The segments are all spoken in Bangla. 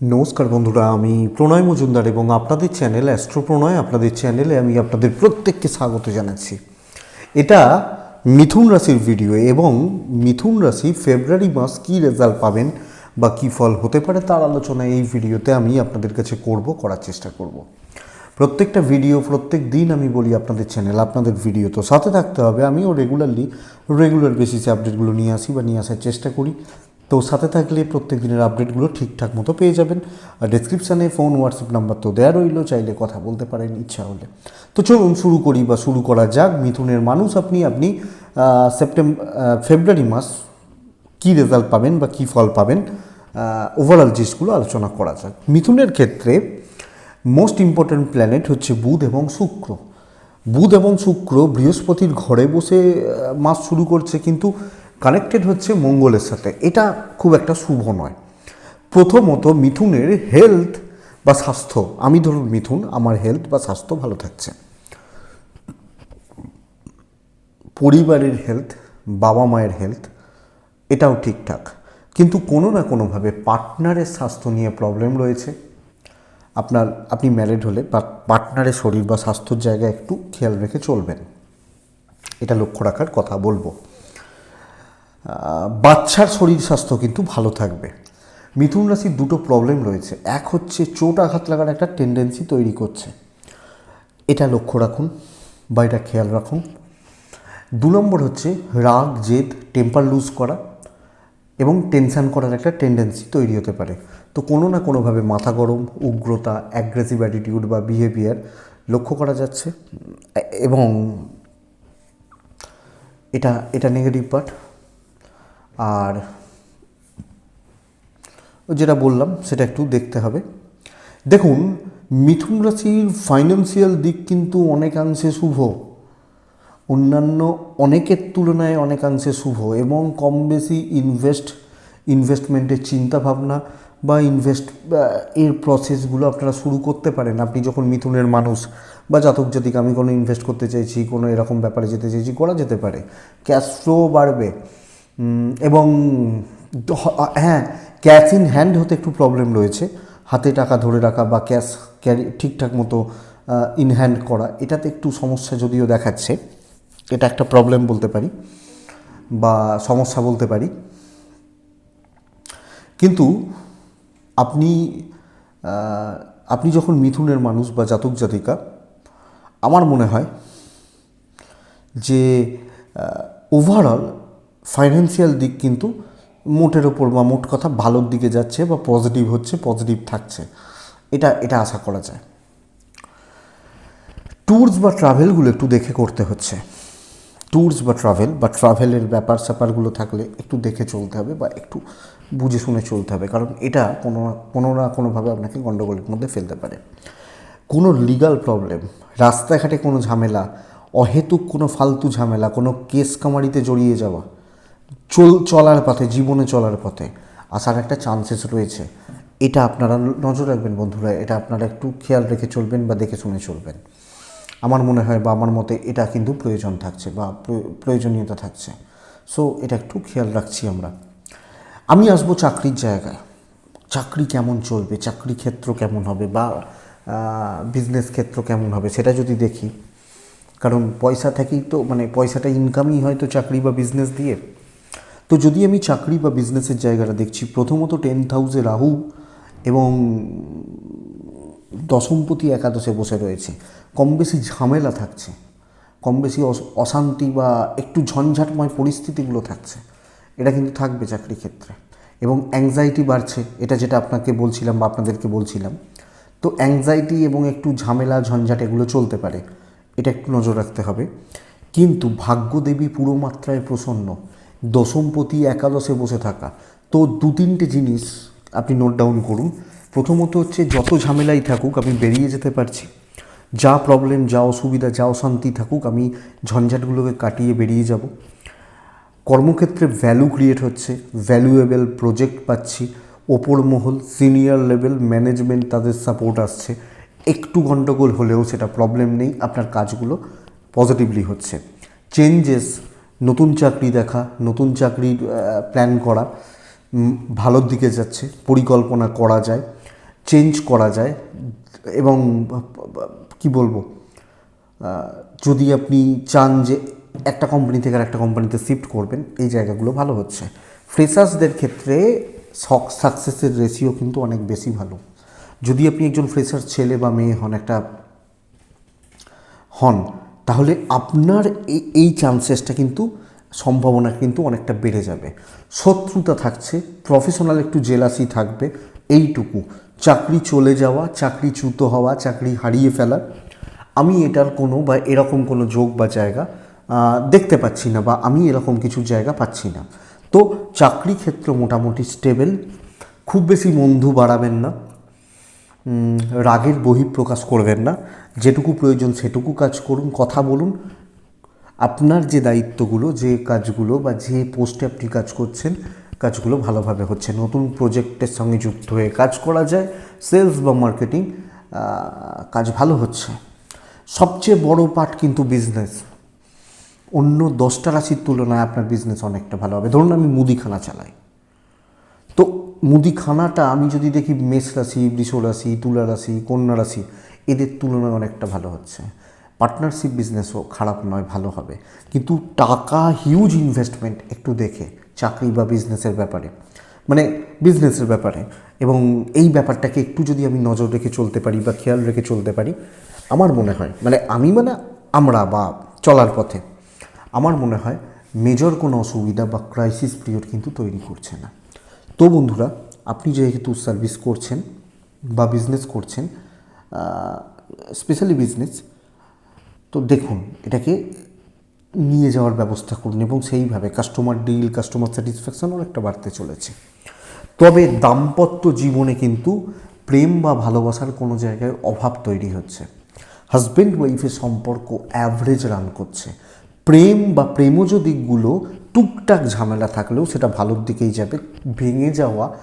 নমস্কার বন্ধুরা, আমি প্রণয় মজুমদার এবং আপনাদের চ্যানেল অ্যাস্ট্রো প্রণয় আপনাদের চ্যানেলে আমি আপনাদের প্রত্যেককে স্বাগত জানাচ্ছি। এটা মিথুন রাশির ভিডিও এবং মিথুন রাশি ফেব্রুয়ারি মাস কী রেজাল্ট পাবেন বা কী ফল হতে পারে তার আলোচনা এই ভিডিওতে আমি আপনাদের কাছে করব, করার চেষ্টা করব। প্রত্যেকটা ভিডিও প্রত্যেক দিন আমি বলি আপনাদের চ্যানেল, আপনাদের ভিডিও তো সাথে থাকতে হবে, আমিও রেগুলারলি রেগুলার বেসিসে আপডেটগুলো নিয়ে আসি বা নিয়ে আসার চেষ্টা করি। তো সাথে থাকলে প্রত্যেক দিনের আপডেটগুলো ঠিকঠাক মতো পেয়ে যাবেন। ডেসক্রিপশানে ফোন হোয়াটসঅ্যাপ নাম্বার তো দেওয়া রইল, চাইলে কথা বলতে পারেন, ইচ্ছা হলে। তো চলুন শুরু করি বা শুরু করা যাক। মিথুনের মানুষ আপনি আপনি সেপ্টেম্বর ফেব্রুয়ারি মাস কী রেজাল্ট পাবেন বা কী ফল পাবেন? ওভারঅল জিনিসগুলো আলোচনা করা যাক। মিথুনের ক্ষেত্রে মোস্ট ইম্পর্ট্যান্ট প্ল্যানেট হচ্ছে বুধ এবং শুক্র। বুধ এবং শুক্র বৃহস্পতির ঘরে বসে মাস শুরু করছে, কিন্তু কানেক্টেড হচ্ছে মঙ্গলের সাথে। এটা খুব একটা শুভ নয়। প্রথমত মিথুনের হেলথ বা স্বাস্থ্য। আমি ধরুন মিথুন, আমার হেলথ বা স্বাস্থ্য ভালো থাকছে। পরিবারের হেলথ, বাবা মায়ের হেলথ, এটাও ঠিকঠাক। কিন্তু কোনো না কোনোভাবে পার্টনারের স্বাস্থ্য নিয়ে প্রবলেম রয়েছে। আপনার, আপনি ম্যারিড হলে পার্টনারের শরীর বা স্বাস্থ্যর জায়গায় একটু খেয়াল রেখে চলবেন। এটা লক্ষ্য রাখার কথা বলব। বাচ্চার শরীর স্বাস্থ্য কিন্তু ভালো থাকবে। মিথুন রাশির দুটো প্রবলেম রয়েছে। এক হচ্ছে চোট আঘাত লাগার একটা টেন্ডেন্সি তৈরি করছে। এটা লক্ষ্য রাখুন বা এটা খেয়াল রাখুন। দু নম্বর হচ্ছে রাগ, জেদ টেম্পার লুজ করা এবং টেনশান করার একটা টেন্ডেন্সি তৈরি হতে পারে। তো কোনো না কোনোভাবে মাথা গরম, উগ্রতা অ্যাগ্রেসিভ অ্যাটিটিউড বা বিহেভিয়ার লক্ষ্য করা যাচ্ছে। এবং এটা এটা নেগেটিভ পার্ট আর যেটা বললাম, সেটা একটু দেখতে হবে। দেখুন, মিথুন রাশির ফাইন্যান্সিয়াল দিক কিন্তু অনেকাংশে শুভ। অন্যান্য অনেকের তুলনায় অনেকাংশে শুভ এবং কম বেশি ইনভেস্ট ইনভেস্টমেন্টের চিন্তাভাবনা বা ইনভেস্ট এর প্রসেসগুলো আপনারা শুরু করতে পারেন। আপনি যখন মিথুনের মানুষ বা জাতক জাতিক আমি কোনো ইনভেস্ট করতে চাইছি, কোনো এরকম ব্যাপারে যেতে চাইছি, করা যেতে পারে। ক্যাশ ফ্লো বাড়বে। এবং হ্যাঁ ক্যাশ ইন হ্যান্ড হতে একটু প্রবলেম রয়েছে। হাতে টাকা ধরে রাখা বা ক্যাশ ক্যারি, ঠিকঠাক মতো ইন হ্যান্ড করা, এটাতে একটু সমস্যা যদিও দেখাচ্ছে। এটা একটা প্রবলেম বলতে পারি বা সমস্যা বলতে পারি। কিন্তু আপনি আপনি যখন মিথুনের মানুষ বা জাতক জাতিকা, আমার মনে হয় যে ওভারঅল ফাইন্যান্সিয়াল দিক কিন্তু মোটের ওপর বা মোট কথা ভালোর দিকে যাচ্ছে বা পজিটিভ হচ্ছে পজিটিভ থাকছে। এটা এটা আশা করা যায়। ট্যুরস বা ট্রাভেলগুলো একটু দেখে করতে হচ্ছে। ট্যুরস বা ট্রাভেল বা ট্রাভেলের ব্যাপার স্যাপারগুলো থাকলে একটু দেখে চলতে হবে বা একটু বুঝে শুনে চলতে হবে। কারণ এটা কোনো না কোনো না কোনোভাবে আপনাকে গণ্ডগোলের মধ্যে ফেলতে পারে। কোনো লিগাল প্রবলেম রাস্তাঘাটে কোনো ঝামেলা, অহেতুক কোনো ফালতু ঝামেলা, কোনো কেস কামারিতে জড়িয়ে যাওয়া চল, চলার পথে, জীবনে চলার পথে আসার একটা চান্সেস রয়েছে। এটা আপনারা নজর রাখবেন বন্ধুরা, এটা আপনারা একটু খেয়াল রেখে চলবেন বা দেখে শুনে চলবেন। আমার মনে হয় বা আমার মতে এটা কিন্তু প্রয়োজন থাকছে বা প্রয়- প্রয়োজনীয়তা থাকছে। সো এটা একটু খেয়াল রাখছি আমরা। আমি আসব চাকরির জায়গায়। চাকরি কেমন চলবে? চাকরি ক্ষেত্র কেমন হবে? বা বিজনেস ক্ষেত্র কেমন হবে? সেটা যদি দেখি। কারণ পয়সা থেকেই তো মানে পয়সাটা ইনকামই হয়তো চাকরি বা বিজনেস দিয়ে। তো যদি আমি চাকরি বা বিজনেসের জায়গাটা দেখছি, প্রথমত টেন্থ হাউসে রাহু এবং দশমপতি একাদশে বসে রয়েছে। কম বেশি ঝামেলা থাকছে। কম বেশি অশান্তি বা একটু ঝঞ্ঝাটময় পরিস্থিতিগুলো থাকছে। এটা কিন্তু থাকবে চাকরি ক্ষেত্রে। এবং অ্যাংজাইটি বাড়ছে, এটা যেটা আপনাকে বলছিলাম বা আপনাদেরকে বলছিলাম। তো অ্যাংজাইটি এবং একটু ঝামেলা, ঝঞ্ঝাট এগুলো চলতে পারে। এটা একটু নজর রাখতে হবে। কিন্তু ভাগ্যদেবী পুরো মাত্রায় প্রসন্ন। দশমপতি একাদশে বসে থাকা। তো দু তিনটে জিনিস আপনি নোট ডাউন করুন। প্রথমত হচ্ছে যত ঝামেলাই থাকুক, আমি বেরিয়ে যেতে পারছি। যা প্রবলেম যা অসুবিধা, যা অশান্তি থাকুক, আমি ঝঞ্ঝাটগুলোকে কাটিয়ে বেরিয়ে যাব। কর্মক্ষেত্রে ভ্যালু ক্রিয়েট হচ্ছে ভ্যালুয়েবল প্রজেক্ট পাচ্ছি, ওপর মহল সিনিয়র লেভেল ম্যানেজমেন্ট তাদের সাপোর্ট আসছে। একটু গণ্ডগোল হলেও সেটা প্রবলেম নেই, আপনার কাজগুলো পজিটিভলি হচ্ছে। চেঞ্জেস নতুন চাকরি দেখা, নতুন চাকরির প্ল্যান করা ভালোর দিকে যাচ্ছে, পরিকল্পনা করা যায় চেঞ্জ করা যায়, এবং কি বলব যদি আপনি চান যে একটা কোম্পানি থেকে আর একটা কোম্পানিতে শিফট করবেন, এই জায়গাগুলো ভালো হচ্ছে। ফ্রেশার্সদের ক্ষেত্রে সাকসেসের রেশিও কিন্তু অনেক বেশি ভালো। যদি আপনি একজন ফ্রেশার ছেলে বা মেয়ে হন, একটা হন তাহলে আপনার এই এই চান্সেসটা কিন্তু সম্ভাবনা কিন্তু অনেকটা বেড়ে যাবে। শত্রুতা থাকছে প্রফেশনাল একটু জেলাসি থাকবে, এইটুকু। চাকরি চলে যাওয়া, চাকরি চ্যুত হওয়া, চাকরি হারিয়ে ফেলা, আমি এটার কোনো বা এরকম কোনো যোগ বা জায়গা দেখতে পাচ্ছি না বা আমি এরকম কিছু জায়গা পাচ্ছি না। তো চাকরি ক্ষেত্র মোটামুটি স্টেবল খুব বেশি বন্ধু বাড়াবেন না। রাগের বহিঃপ্রকাশ করবেন না। যেটুকু প্রয়োজন সেটুকু কাজ করুন, কথা বলুন। আপনার যে দায়িত্বগুলো, যে কাজগুলো বা যে পোস্টে আপনি কাজ করছেন, কাজগুলো ভালোভাবে হচ্ছে। নতুন প্রজেক্টের সঙ্গে যুক্ত হয়ে কাজ করা যায়। সেলস বা মার্কেটিং কাজ ভালো হচ্ছে। সবচেয়ে বড় পার্ট কিন্তু বিজনেস। অন্য দশটা রাশির তুলনায় আপনার বিজনেস অনেকটা ভালো হবে। ধরুন আমি মুদিখানা চালাই। মুদিখানাটা আমি যদি দেখি মেষ রাশি বৃষ রাশি, তুলা রাশি, কন্যা রাশি, এদের তুলনায় অনেকটা ভালো হচ্ছে। পার্টনারশিপ বিজনেসও খারাপ নয়, ভালো হবে। কিন্তু টাকা হিউজ ইনভেস্টমেন্ট একটু দেখে, চাকরি বা বিজনেসের ব্যাপারে। মানে বিজনেসের ব্যাপারে। এবং এই ব্যাপারটাকে একটু যদি আমি নজর রেখে চলতে পারি বা খেয়াল রেখে চলতে পারি, আমার মনে হয় মানে আমি মানে আমরা বা চলার পথে, আমার মনে হয় মেজর কোনো অসুবিধা বা ক্রাইসিস পিরিয়ড কিন্তু তৈরি করছে না। তো বন্ধুরা, আপনি যেহেতু সার্ভিস করছেন বা বিজনেস করছেন স্পেশালি বিজনেস তো দেখুন, এটাকে নিয়ে যাওয়ার ব্যবস্থা করুন এবং সেইভাবে কাস্টমার ডিল কাস্টমার স্যাটিসফ্যাকশন অনেকটা বাড়তে চলেছে। তবে দাম্পত্য জীবনে কিন্তু প্রেম বা ভালোবাসার কোনো জায়গায় অভাব তৈরি হচ্ছে। হাজব্যান্ড ওয়াইফের সম্পর্ক অ্যাভারেজ রান করছে। প্রেম বা প্রেমজ দিকগুলো টুকটাক ঝামেলা থাকলেও সেটা ভালোর দিকেই যাবে। ভেঙে যাওয়া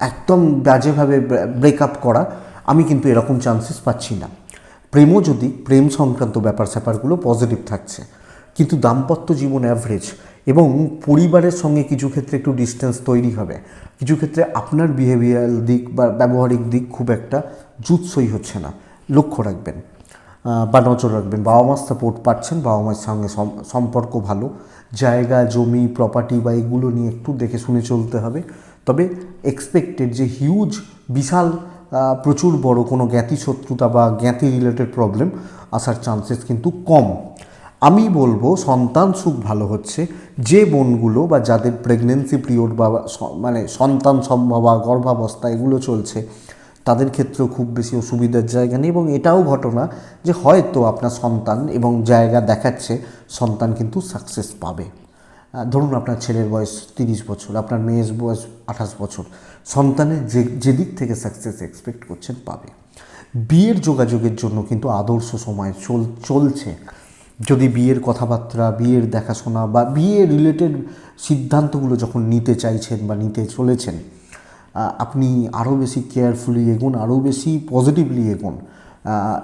একদম বাজেভাবে ব্রেকআপ করা, আমি কিন্তু এরকম চান্সেস পাচ্ছি না। প্রেমও যদি, প্রেম সংক্রান্ত ব্যাপার স্যাপারগুলো পজিটিভ থাকছে, কিন্তু দাম্পত্য জীবন অ্যাভারেজ এবং পরিবারের সঙ্গে কিছু ক্ষেত্রে একটু ডিস্টেন্স তৈরি হবে। কিছু ক্ষেত্রে আপনার বিহেভিয়ারাল দিক বা ব্যবহারিক দিক খুব একটা জুৎসই হচ্ছে না। লক্ষ্য রাখবেন বা নজর রাখবেন। বাবা মার সাপোর্ট পাচ্ছেন বাবা মায়ের সঙ্গে সম- সম্পর্ক ভালো। জায়গা, জমি প্রপার্টি বা এগুলো নিয়ে একটু দেখে শুনে চলতে হবে। তবে এক্সপেক্টেড যে হিউজ বিশাল প্রচুর বড় কোনো জ্ঞাতি শত্রুতা বা জ্ঞাতি রিলেটেড প্রবলেম আসার চান্সেস কিন্তু কম। আমি বলব সন্তান সুখ ভালো হচ্ছে। যে বোনগুলো বা যাদের প্রেগনেন্সি পিরিয়ড বা মানে সন্তান সম্ভব, গর্ভাবস্থা এগুলো চলছে তাদের ক্ষেত্রেও খুব বেশি অসুবিধার জায়গা নেই এবং এটাও ঘটনা যে হয়তো আপনার সন্তান এবং জায়গা দেখাচ্ছে, সন্তান কিন্তু সাকসেস পাবে। ধরুন আপনার ছেলের বয়স তিরিশ বছর, আপনার মেয়ের বয়স আঠাশ বছর, সন্তানের যে যেদিক থেকে সাকসেস এক্সপেক্ট করছেন পাবে। বিয়ের যোগাযোগের জন্য কিন্তু আদর্শ সময় চল, চলছে। যদি বিয়ের কথাবার্তা, বিয়ের দেখাশোনা বা বিয়ে রিলেটেড সিদ্ধান্তগুলো যখন নিতে চাইছেন বা নিতে চলেছেন আপনি আরও বেশি কেয়ারফুলি এগোন, আরও বেশি পজিটিভলি এগোন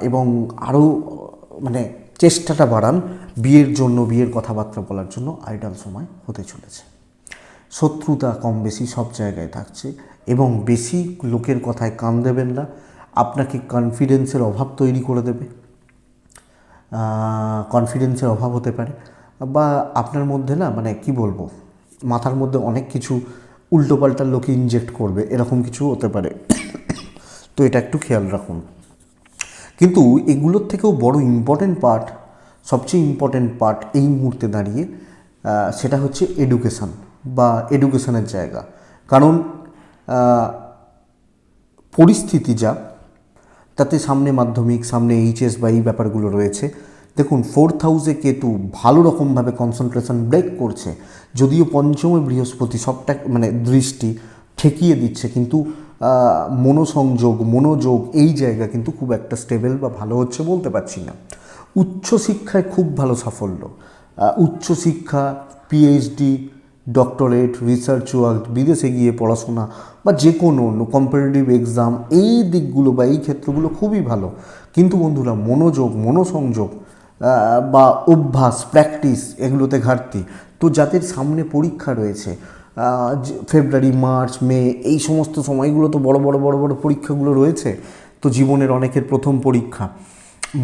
এবং আরও মানে চেষ্টাটা বাড়ান বিয়ের জন্য, বিয়ের কথাবার্তা বলার জন্য আইডাল সময় হতে চলেছে। শত্রুতা কম বেশি সব জায়গায় থাকছে এবং বেশি লোকের কথায় কান দেবেন না, আপনাকে কনফিডেন্সের অভাব তৈরি করে দেবে। কনফিডেন্সের অভাব হতে পারে বা আপনার মধ্যে না মানে কি বলব, মাথার মধ্যে অনেক কিছু উল্টোপাল্টা লোকে ইনজেক্ট করবে, এরকম কিছু হতে পারে। তো এটা একটু খেয়াল রাখুন। কিন্তু এগুলোর থেকেও বড় ইম্পর্টেন্ট পার্ট সবচেয়ে ইম্পর্টেন্ট পার্ট এই মুহূর্তে দাঁড়িয়ে সেটা হচ্ছে এডুকেশান বা এডুকেশানের জায়গা। কারণ পরিস্থিতি যা, তাতে সামনে মাধ্যমিক, সামনে এইচএস বা এই ব্যাপারগুলো রয়েছে দেখুন ফোর্থ হাউসে কেতু ভালো রকমভাবে কনসেন্ট্রেশন ব্রেক করছে, যদিও পঞ্চমে বৃহস্পতি সবটা মানে দৃষ্টি ঠেকিয়ে দিচ্ছে, কিন্তু মনোসংযোগ, মনোযোগ এই জায়গা কিন্তু খুব একটা স্টেবল বা ভালো হচ্ছে বলতে পারছি না। উচ্চশিক্ষায় খুব ভালো সাফল্য। উচ্চশিক্ষা পিএইচডি ডক্টরেট রিসার্চ ওয়ার্ক বিদেশে গিয়ে পড়াশোনা বা যে কোনো অন্য কম্পিটিটিভ এক্সাম এই দিকগুলো বা এই ক্ষেত্রগুলো খুবই ভালো। কিন্তু বন্ধুরা, মনোযোগ, মনোসংযোগ বা অভ্যাস প্র্যাকটিস এগুলোতে ঘাটতি। তো যাদের সামনে পরীক্ষা রয়েছে ফেব্রুয়ারি মার্চ মে এই সমস্ত সময়গুলো তো বড় বড় বড় বড় পরীক্ষাগুলো রয়েছে, তো জীবনের অনেকের প্রথম পরীক্ষা।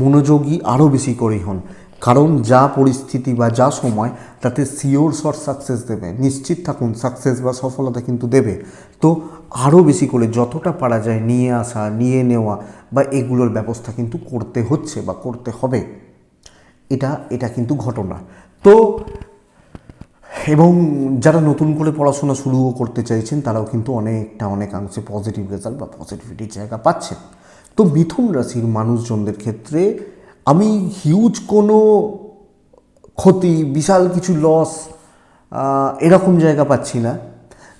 মনোযোগী আরও বেশি করেই হন, কারণ যা পরিস্থিতি বা যা সময়, তাতে সিওর শর্ট সাকসেস দেবে, নিশ্চিত থাকুন সাকসেস বা সফলতা কিন্তু দেবে। তো আরও বেশি করে যতটা পারা যায় নিয়ে আসা, নিয়ে নেওয়া বা এগুলোর ব্যবস্থা কিন্তু করতে হচ্ছে বা করতে হবে। এটা এটা কিন্তু ঘটনা। তো, এবং যারা নতুন করে পড়াশোনা শুরুও করতে চাইছেন, তারাও কিন্তু অনেকটা অনেকাংশে পজিটিভ রেজাল্ট বা পজিটিভিটির জায়গা পাচ্ছেন। তো মিথুন রাশির মানুষজনদের ক্ষেত্রে আমি হিউজ কোনো ক্ষতি, বিশাল কিছু লস এরকম জায়গা পাচ্ছি না।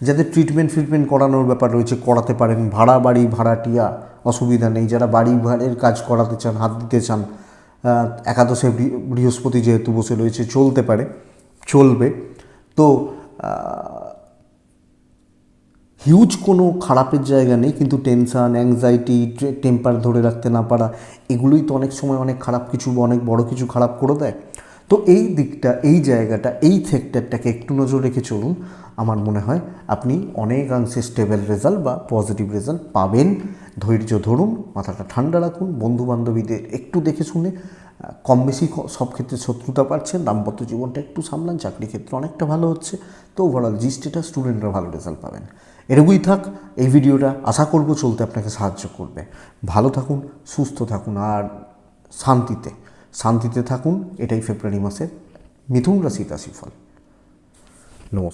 যাদের ট্রিটমেন্ট ফ্রিটমেন্ট করানোর ব্যাপার রয়েছে, করাতে পারেন। ভাড়া বাড়ি, ভাড়াটিয়া, অসুবিধা নেই। যারা বাড়ি ভাড়ের কাজ করাতে চান, হাত দিতে চান একাদশে বৃহস্পতি যেহেতু বসে রয়েছে, চলতে পারে, চলবে। তো হিউজ কোনো খারাপের জায়গা নেই, কিন্তু টেনশান অ্যাংজাইটি টেম্পার ধরে রাখতে না পারা, এগুলোই তো অনেক সময় অনেক খারাপ কিছু, অনেক বড় কিছু খারাপ করে দেয়। তো এই দিকটা, এই জায়গাটা, এই সেক্টরটাকে একটু নজর রেখে চলুন। আমার মনে হয় আপনি অনেকাংশে স্টেবল রেজাল্ট বা পজিটিভ রেজাল্ট পাবেন। ধৈর্য ধরুন, মাথাটা ঠান্ডা রাখুন বন্ধু বান্ধবীদের একটু দেখে শুনে, কম বেশি সব ক্ষেত্রে শত্রুতা পাচ্ছেন, দাম্পত্য জীবনটা একটু সামলান, চাকরি ক্ষেত্রে অনেকটা ভালো হচ্ছে, তো ওভারঅল জি স্টেটাস স্টুডেন্টরা ভালো রেজাল্ট পাবেন। এরকমই থাক, এই ভিডিওটা আশা করব চলতে আপনাকে সাহায্য করবে। ভালো থাকুন, সুস্থ থাকুন, আর শান্তিতে। শান্তিতে থাকুন। এটাই ফেব্রুয়ারি মাসের মিথুন রাশির রাশিফল। নমস্কার।